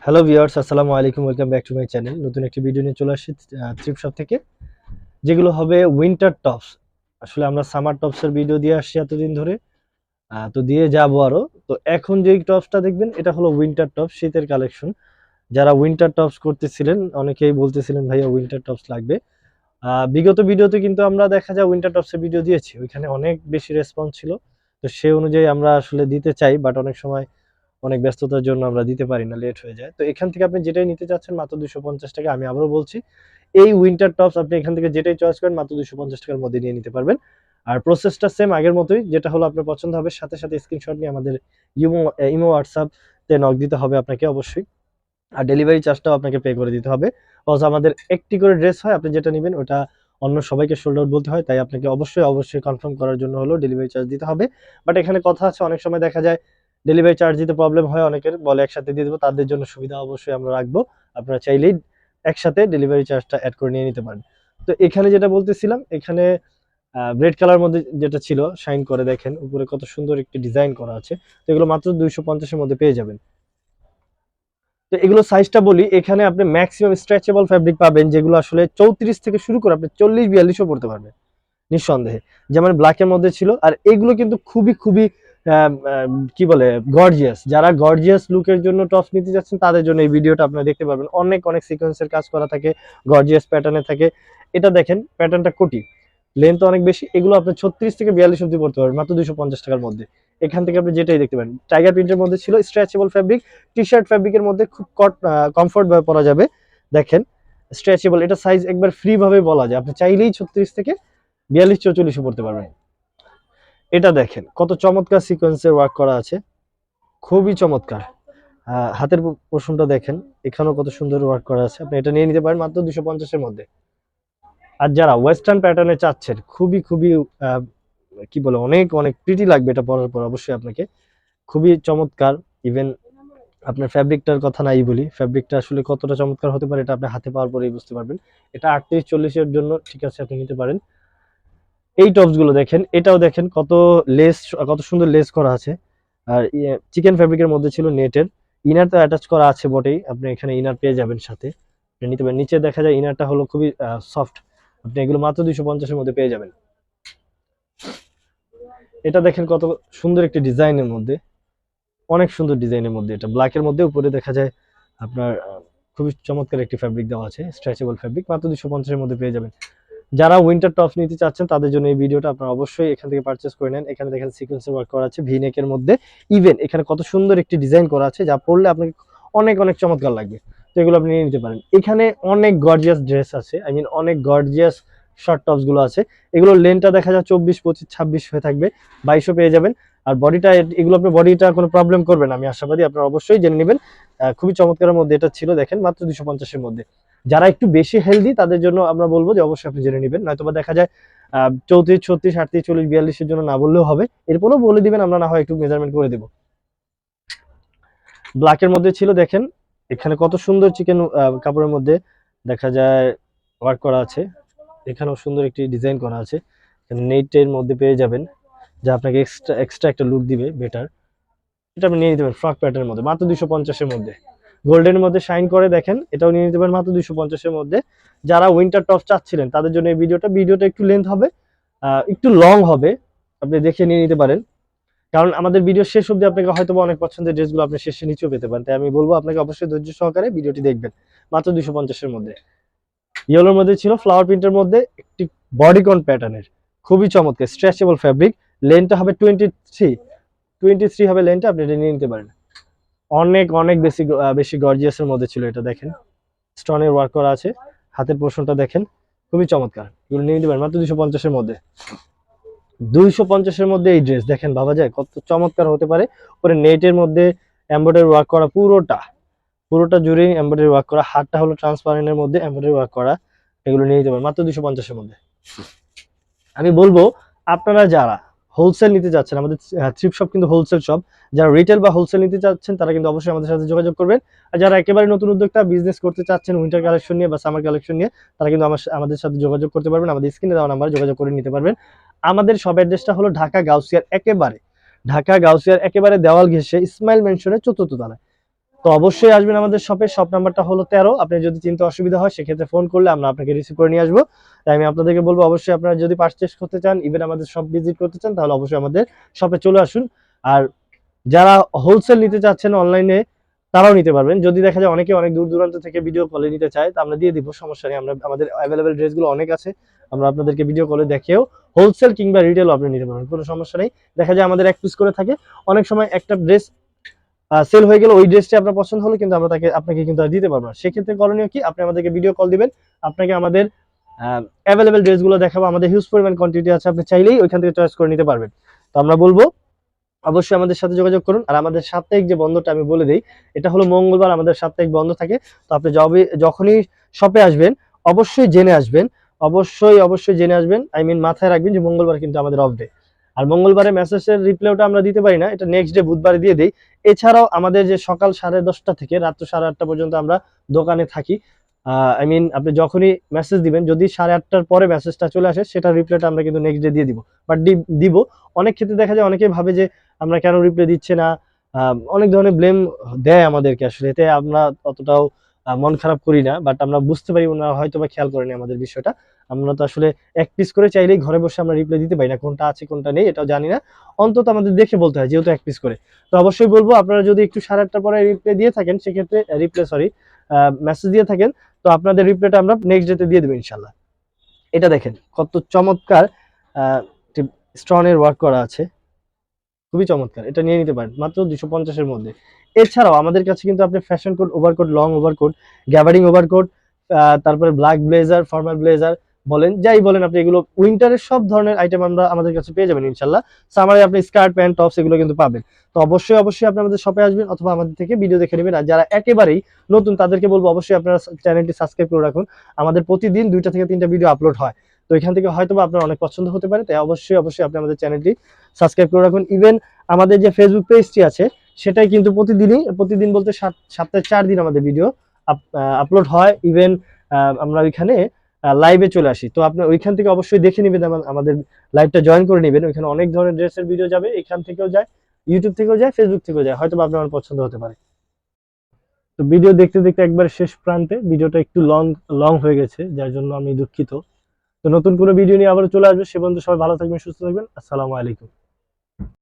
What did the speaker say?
Hello viewers আসসালামু আলাইকুম welcome back to my channel নতুন একটি ভিডিও নিয়ে চলে আসছি ট্রিপ শপ থেকে। যেগুলো হবে উইন্টার টপস আসলে আমরা সামার টপসের ভিডিও দিয়ে আসছি এতদিন ধরে। তো দিয়ে যাব আরও। তো এখন যেই টপসটা দেখবেন, এটা হলো উইন্টার টপস শীতের কালেকশন যারা উইন্টার টপস করতেছিলেন, অনেকেই বলতেছিলেন, ভাইয়া উইন্টার টপস লাগবে। বিগত ভিডিওতে কিন্তু আমরা দেখা যায় উইন্টার টপসের ভিডিও দিয়েছি। ওইখানে অনেক বেশি রেসপন্স ছিল। তো সে অনুযায়ী আমরা আসলে দিতে চাই বাট অনেক সময় অনেক ব্যস্ততার জন্য আমরা দিতে পারি না লেট হয়ে যায়। তো এখান থেকে আপনি যেটাই নিতে চাচ্ছেন, মাত্র দুশো পঞ্চাশ টাকা আমি আবারও বলছি, এই উইন্টার টপস আপনি এখান থেকে যেটাই চয়েস করেন, মাত্র দুশো পঞ্চাশ টাকার মধ্যে নিয়ে নিতে পারবেন। আর প্রসেসটা সেম আগের মতোই, যেটা হলো আপনার পছন্দ হবে, সাথে সাথে স্ক্রিনশট নিয়ে আমাদের ইমো ইমো হোয়াটসঅ্যাপতে নক দিতে হবে আপনাকে অবশ্যই। আর ডেলিভারি চার্জটাও আপনাকে পে করে দিতে হবে। কজ আমাদের একটি করে ড্রেস হয়, আপনি যেটা নেবেন ওটা অন্য সবাইকে সোল্ড আউট বলতে হয়, তাই আপনাকে অবশ্যই অবশ্যই কনফার্ম করার জন্য হলো ডেলিভারি চার্জ দিতে হবে। বাট এখানে কথা আছে, অনেক সময় দেখা যায় ডেলিভারি চার্জ দিতে প্রবলেম হয় অনেকের, বলে একসাথে দিয়ে দেবো, তাদের জন্য সুবিধা অবশ্যই আমরা রাখব। আপনারা চাইলেই একসাথে ডেলিভারি চার্জটা অ্যাড করে নিয়ে নিতে পারেন। তো এখানে যেটা বলতেছিলাম, এখানে রেড কালার মধ্যে যেটা ছিল শাইন করে দেখেন, উপরে কত সুন্দর একটি ডিজাইন করা আছে। তো এগুলো মাত্র দুইশো পঞ্চাশের মধ্যে পেয়ে যাবেন। তো এগুলো সাইজটা বলি, এখানে আপনি ম্যাক্সিমাম স্ট্রেচেবল ফ্যাব্রিক পাবেন, যেগুলো আসলে চৌত্রিশ থেকে শুরু করে আপনি চল্লিশ বিয়াল্লিশও পড়তে পারবেন, নিঃসন্দেহে। যেমন ব্ল্যাকের মধ্যে ছিল, আর এগুলো কিন্তু খুবই খুবই কি বলে গর্জিয়াস যারা গর্জিয়াস লুকের জন্য টপস নিতে যাচ্ছেন, তাদের জন্য এই ভিডিওটা আপনারা দেখতে পারবেন। অনেক অনেক সিকোয়েন্সের কাজ করা থাকে গর্জিয়াস প্যাটার্নে থাকে। এটা দেখেন প্যাটার্নটা কোটি। লেন্থ অনেক বেশি। এগুলো আপনি ছত্রিশ থেকে বিয়াল্লিশ অব্দি পড়তে পারবেন মাত্র দুশো পঞ্চাশ টাকার মধ্যে। এখান থেকে আপনি যেটাই দেখতে পারেন। টাইগার প্রিন্টের মধ্যে ছিল স্ট্রেচেবল ফ্যাব্রিক টি শার্ট ফ্যাব্রিকের মধ্যে খুব কট কমফোর্ট ভাবে পরা যাবে। দেখেন স্ট্রেচেবল এটা সাইজ একবার ফ্রি ভাবে বলা যায়। আপনি চাইলেই ছত্রিশ থেকে বিয়াল্লিশ চৌচল্লিশে পড়তে পারবেন। এটা দেখেন, কত চমৎকার সিকোয়েন্সের ওয়ার্ক করা আছে। খুবই চমৎকার। হাতের পোর্শনটা দেখেন, এখানেও কত সুন্দর ওয়ার্ক করা আছে। আপনি এটা নিয়ে নিতে পারেন মাত্র দুশো পঞ্চাশের মধ্যে। আর যারা ওয়েস্টার্ন প্যাটার্নে চাচ্ছেন, খুবই খুবই কি বলে, অনেক অনেক প্রিটি লাগবে এটা পরার পর, অবশ্যই আপনাকে। খুবই চমৎকার ইভেন আপনার ফ্যাব্রিকটার কথা নাই বলি। ফ্যাব্রিকটা আসলে কতটা চমৎকার হতে পারে এটা আপনি হাতে পাওয়ার পরেই বুঝতে পারবেন। এটা আটত্রিশ, চল্লিশের জন্য ঠিক আছে, আপনি নিতে পারেন। এই টপসগুলো দেখেন, এটাও দেখেন কত লেস কত সুন্দর লেস করা আছে। আর চিকেন ফ্যাব্রিকের মধ্যে ছিল নেটের ইনার তো অ্যাটাচ করা আছে বটেই, আপনি এখানে ইনার পেয়ে যাবেন সাথে। নিতে পারেন। নিচে দেখা যায় ইনারটা হলো খুবই সফট আপনি এগুলো মাত্র দুইশো পঞ্চাশের মধ্যে পেয়ে যাবেন। এটা দেখেন কত সুন্দর একটি ডিজাইনের মধ্যে। অনেক সুন্দর ডিজাইনের মধ্যে এটা। ব্ল্যাকের মধ্যে উপরে দেখা যায় আপনার খুবই চমৎকার একটি ফ্যাব্রিক দেওয়া আছে স্ট্রেচেবল ফ্যাব্রিক মাত্র দুশো পঞ্চাশের মধ্যে পেয়ে যাবেন। যারা উইন্টার টপস নিতে চাচ্ছেন, তাদের জন্য এই ভিডিওটা আপনারা অবশ্যই এখান থেকে পারচেস করে নেন। এখানে দেখেন সিকোয়েন্সের ওয়ার্ক করা আছে ভি নেকের মধ্যে। ইভেন এখানে কত সুন্দর একটি ডিজাইন করা আছে, যা পড়লে আপনাকে অনেক অনেক চমৎকার লাগবে। তো এগুলো আপনি নিয়ে নিতে পারেন। এখানে অনেক গর্জিয়াস ড্রেস আছে। আই মিন অনেক গর্জিয়াস শর্ট টপসগুলো আছে। এগুলোর লেনটা দেখা যায় চব্বিশ, পঁচিশ, ছাব্বিশ হয়ে থাকবে। বাইশও পেয়ে যাবেন। আর বডিটা এগুলো আপনি বডিটা কোনো প্রবলেম করবে না। আমি আশাবাদী আপনারা অবশ্যই জেনে নেবেন। খুবই চমৎকারের মধ্যে এটা ছিল, দেখেন মাত্র দুশো পঞ্চাশের মধ্যে। যারা একটু বেশি হেলদি তাদের জন্য আমরা বলব যে অবশ্যই আপনি জেনে নেবেন। নয়তোবা দেখা যায় চৌত্রিশ, ছত্রিশ, আটত্রিশ, চল্লিশ, বিয়াল্লিশের জন্য না বললেও হবে। এরপরেও বলে দিবেন, আমরা না হয় একটু মেজারমেন্ট করে দেবো। ব্ল্যাকের মধ্যে ছিল, দেখেন, এখানে কত সুন্দর চিকেন কাপড়ের মধ্যে দেখা যায় ওয়ার্ক করা আছে। এখানেও সুন্দর একটি ডিজাইন করা আছে। নেটের মধ্যে পেয়ে যাবেন, যা আপনাকে এক্সট্রা এক্সট্রা একটা লুক দিবে বেটার এটা আপনি নিয়ে নিতে পারেন ফ্রক প্যাটার্নের মধ্যে, মাত্র দুশো পঞ্চাশের মধ্যে। গোল্ডেনের মধ্যে শাইন করে দেখেন, এটাও নিয়ে নিতে পারেন মাত্র দুশো পঞ্চাশের মধ্যে। যারা উইন্টার টপ চাচ্ছিলেন, তাদের জন্য এই ভিডিওটা ভিডিওটা একটু লেন্থ হবে একটু লং হবে, আপনি দেখে নিয়ে নিতে পারেন। কারণ আমাদের ভিডিও শেষ অব্দি আপনাকে হয়তো অনেক পছন্দের ড্রেসগুলো আপনি শেষে নিচেও পেতে পারেন। তাই আমি বলব, আপনাকে অবশ্যই ধৈর্য সহকারে ভিডিওটি দেখবেন, মাত্র দুশো পঞ্চাশের মধ্যে। ইয়েলোর মধ্যে ছিল ফ্লাওয়ার প্রিন্টের মধ্যে একটি বডিকন প্যাটার্নের খুবই চমৎকার স্ট্রেচেবল ফ্যাব্রিক লেনটা হবে টোয়েন্টি থ্রি টোয়েন্টি থ্রি হবে লেনটা আপনি এটা নিয়ে নিতে পারেন। অনেক অনেক বেশি বেশি গর্জিয়াসের মধ্যে ছিল এটা, দেখেন। স্টোনের ওয়ার্ক করা আছে। হাতের পোর্শনটা দেখেন, খুবই চমৎকার। এগুলো নিয়ে নিতে মাত্র দুশো পঞ্চাশের মধ্যে। দুইশো পঞ্চাশের মধ্যে এই ড্রেস দেখেন ভাবা যায়, কত চমৎকার হতে পারে। পরে নেটের মধ্যে এমব্রয়ডারি ওয়ার্ক করা পুরোটা। পুরোটা জুড়ে এমব্রয়ডারি ওয়ার্ক করা। হাতটা হলো ট্রান্সপারেন্টের মধ্যে এমব্রয়ডারি ওয়ার্ক করা। এগুলো নিয়ে নিতে পারেন, মাত্র দুশো পঞ্চাশের মধ্যে। আমি বলব, আপনারা যারা হোলসেল নিতে যাচ্ছেন, আমাদের থ্রিপ শপ কিন্তু হোলসেল শপ যারা রিটেল বা হোলসেল নিতে চাচ্ছেন তারা কিন্তু অবশ্যই আমাদের সাথে যোগাযোগ করবেন। আর যারা একেবারে নতুন উদ্যোক্তা বিজনেস করতে চাচ্ছেন উইন্টার কালেকশন নিয়ে বা সামার কালেকশন নিয়ে, তারা কিন্তু আমাদের সাথে যোগাযোগ করতে পারবেন, আমাদের স্ক্রিনে দেওয়া নাম্বারে যোগাযোগ করে নিতে পারবেন। আমাদের সব অ্যাড্রেসটা হলো ঢাকা গাউসিয়ার একেবারে, ঢাকা গাউসিয়ার একেবারে দেওয়াল ঘেসে ইসমাইল মেনশনের চতুর্থ তলায়। তো অবশ্যই আসবেন আমাদের শপে শপ নাম্বারটা হলো তেরো। আপনি যদি চিন্তা অসুবিধা হয়, সেক্ষেত্রে ফোন করলে আমরা আপনাকে রিসিভ করে নিয়ে আসব। তাই আমি আপনাদেরকে বলব, অবশ্যই আপনারা যদি পারচেস করতে চান ইভেন আমাদের শপ ভিজিট করতে চান, তাহলে অবশ্যই আমাদের শপে চলে আসুন। আর যারা হোলসেল নিতে চাচ্ছেন অনলাইনে তারাও নিতে পারবেন। যদি দেখা যায় অনেকে অনেক দূর দূরান্ত থেকে ভিডিও কলে নিতে চায়, তো আমরা দিয়ে দিব, সমস্যা নেই। আমরা, আমাদের অ্যাভেলেবেল ড্রেসগুলো অনেক আছে, আমরা আপনাদেরকে ভিডিও কলে দেখেও হোলসেল কিংবা রিটেলও আপনি নিতে পারবেন, কোনো সমস্যা নেই। দেখা যায় আমাদের এক পিস করে থাকে। অনেক সময় একটা ড্রেস সেল হয়ে গেল ওই ড্রেসটি আপনার পছন্দ হলো কিন্তু আমরা তাকে, আপনাকে কিন্তু দিতে পারব না। সেক্ষেত্রে করণীয় কি? আপনি আমাদেরকে ভিডিও কল দিবেন, আপনাকে আমাদের অ্যাভেলেবেল ড্রেসগুলো দেখাবো। আমাদের হিউজ পরিমাণ কোয়ান্টিটি আছে, আপনি চাইলেই ওইখান থেকে চয়েস করে নিতে পারবেন। তো আমরা বলব, অবশ্যই আমাদের সাথে যোগাযোগ করুন। আর আমাদের সাপ্তাহিক যে বন্ধটা আমি বলে দিই, এটা হলো মঙ্গলবার আমাদের সাপ্তাহিক বন্ধ থাকে। তো আপনি যবে, যখনই শপে আসবেন, অবশ্যই জেনে আসবেন। অবশ্যই অবশ্যই জেনে আসবেন। আই মিন মাথায় রাখবেন যে মঙ্গলবার কিন্তু আমাদের অফ ডে আর মঙ্গলবারে মেসেজের রিপ্লাইটা আমরা দিতে পারি না, এটা নেক্সট ডে বুধবারে দিয়ে দিই। এছাড়াও আমাদের যে সকাল সাড়ে দশটা থেকে রাত্র সাড়ে আটটা পর্যন্ত আমরা দোকানে থাকি আই মিন আপনি যখনই মেসেজ দিবেন, যদি সাড়ে আটটার পরে মেসেজটা চলে আসে, সেটা রিপ্লাইটা আমরা কিন্তু নেক্সট ডে দিয়ে দিব। বাট দিব। অনেক ক্ষেত্রে দেখা যায় অনেকেই ভাবে যে, আমরা কেন রিপ্লাই দিচ্ছে না অনেক ধরনের ব্লেম দেয় আমাদেরকে আসলে, এতে আমরা অতটাও মন খারাপ করি না বাট আমরা বুঝতে পারি, ওনারা হয়তো বা খেয়াল করেনি আমাদের বিষয়টা। আমরা তো আসলে এক পিস করে চাইলেই ঘরে বসে আমরা রিপ্লাই দিতে পারি না, কোনটা আছে, কোনটা নেই, এটাও জানি না। অন্তত আমাদের দেখে বলতে হয় যেহেতু এক পিস করে। তো অবশ্যই বলব, আপনারা যদি একটু সাড়ে আটটার পরে রিপ্লাই দিয়ে থাকেন, সেক্ষেত্রে রিপ্লাই সরি মেসেজ দিয়ে থাকেন, তো আপনাদের রিপ্লাইটা আমরা নেক্সট ডেতে দিয়ে দেবো ইনশাল্লাহ। এটা দেখেন, কত চমৎকার স্টোনের ওয়ার্ক করা আছে। খুবই চমৎকার, এটা নিয়ে নিতে পারেন, মাত্র দুশো পঞ্চাশের মধ্যে। এছাড়াও আমাদের কাছে কিন্তু আপনি fashion coat overcoat long overcoat gabardine overcoat তারপরে ব্ল্যাক ব্লেজার ফর্মাল ব্লেজার বলেন, যাই বলেন আপনি এগুলো উইন্টারের সব ধরনের আইটেম আমরা আমাদের কাছে পেয়ে যাবেন ইনশাল্লাহ। সামারে আপনি স্কার্ট প্যান্ট টপস এগুলো কিন্তু পাবেন। তো অবশ্যই অবশ্যই আপনি আমাদের শপে আসবেন অথবা আমাদের থেকে ভিডিও দেখে নেবেন। আর যারা একেবারেই নতুন, তাদেরকে বলব অবশ্যই আপনারা চ্যানেলটি সাবস্ক্রাইব করে রাখুন। আমাদের প্রতিদিন দুইটা থেকে তিনটা ভিডিও আপলোড হয়। তো এখান থেকে হয়তো আপনার অনেক পছন্দ হতে পারে, তাই অবশ্যই অবশ্যই আপনি আমাদের চ্যানেলটি সাবস্ক্রাইব করে রাখুন। ইভেন আমাদের যে ফেসবুক পেজটি আছে, সেটাই কিন্তু প্রতিদিনই, প্রতিদিন বলতে সাত সপ্তাহে চার দিন আমাদের ভিডিও আপলোড হয়। ইভেন আমরা ওইখানে লাইভে চলে আসি। তো আপনি ওইখান থেকে অবশ্যই দেখে নেবেন আমাদের লাইভটা জয়েন করে নেবেন। ওইখানে অনেক ধরনের ড্রেসের ভিডিও যাবে। এখান থেকেও যায় ইউটিউব থেকেও যায় ফেসবুক থেকেও যায়। হয়তো আপনার পছন্দ হতে পারে। তো ভিডিও দেখতে দেখতে একবার শেষ প্রান্তে ভিডিওটা একটু লং লং হয়ে গেছে, যার জন্য আমি দুঃখিত। তো নতুন কোনো ভিডিও নিয়ে আবার চলে আসবে। সে পর্যন্ত সবাই ভালো থাকবেন, সুস্থ থাকবেন। আসসালামু আলাইকুম।